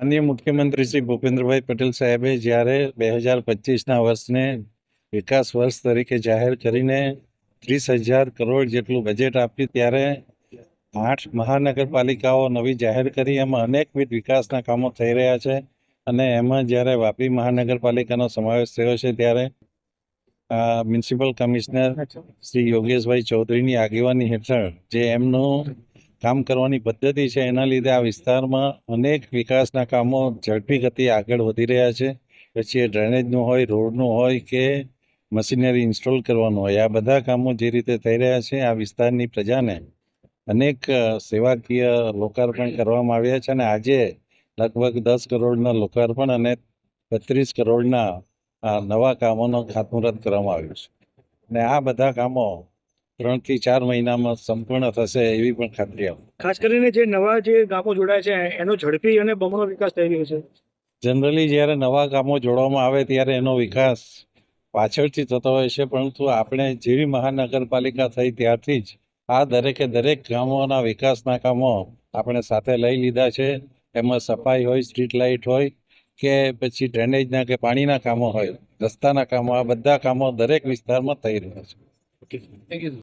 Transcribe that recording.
માનનીય મુખ્યમંત્રી શ્રી ભૂપેન્દ્રભાઈ પટેલ સાહેબે જ્યારે બે હજાર પચીસના વર્ષને વિકાસ વર્ષ તરીકે જાહેર કરીને ત્રીસ હજાર કરોડ જેટલું બજેટ આપ્યું ત્યારે આઠ મહાનગરપાલિકાઓ નવી જાહેર કરી. એમાં અનેકવિધ વિકાસના કામો થઈ રહ્યા છે અને એમાં જ્યારે વાપી મહાનગરપાલિકાનો સમાવેશ થયો છે ત્યારે મ્યુનિસિપલ કમિશનર શ્રી યોગેશભાઈ ચૌધરીની આગેવાની હેઠળ જે એમનું કામ કરવાની પદ્ધતિ છે, એના લીધે આ વિસ્તારમાં અનેક વિકાસના કામો ઝડપી ગતિએ આગળ વધી રહ્યા છે. પછી એ ડ્રેનેજનું હોય, રોડનું હોય કે મશીનરી ઇન્સ્ટોલ કરવાનું હોય, આ બધા કામો જે રીતે થઈ રહ્યા છે, આ વિસ્તારની પ્રજાને અનેક સેવાકીય લોકાર્પણ કરવામાં આવ્યા છે અને આજે લગભગ દસ કરોડના લોકાર્પણ અને બત્રીસ કરોડના આ નવા કામોનો ખાતમુહૂર્ત કરવામાં આવ્યું છે. અને આ બધા કામો ત્રણથી ચાર મહિનામાં સંપૂર્ણ થશે એવી પણ ખાતરી આપું. ખાસ કરીને જે નવા જે ગામો જોડાય છે એનો ઝડપી અને બમણો વિકાસ થઈ રહ્યો છે. જનરલી જ્યારે નવા ગામો જોડવામાં આવે ત્યારે એનો વિકાસ પાછળથી થતો હોય છે પરંતુ આપણે જેવી મહાનગરપાલિકા થઈ ત્યારથી જ આ દરેકે દરેક ગામોના વિકાસના કામો આપણે સાથે લઈ લીધા છે. એમાં સફાઈ હોય સ્ટ્રીટ લાઇટ હોય કે પછી ડ્રેનેજના કે પાણીના કામો હોય રસ્તાના કામો આ બધા કામો દરેક વિસ્તારમાં થઈ રહ્યા છે.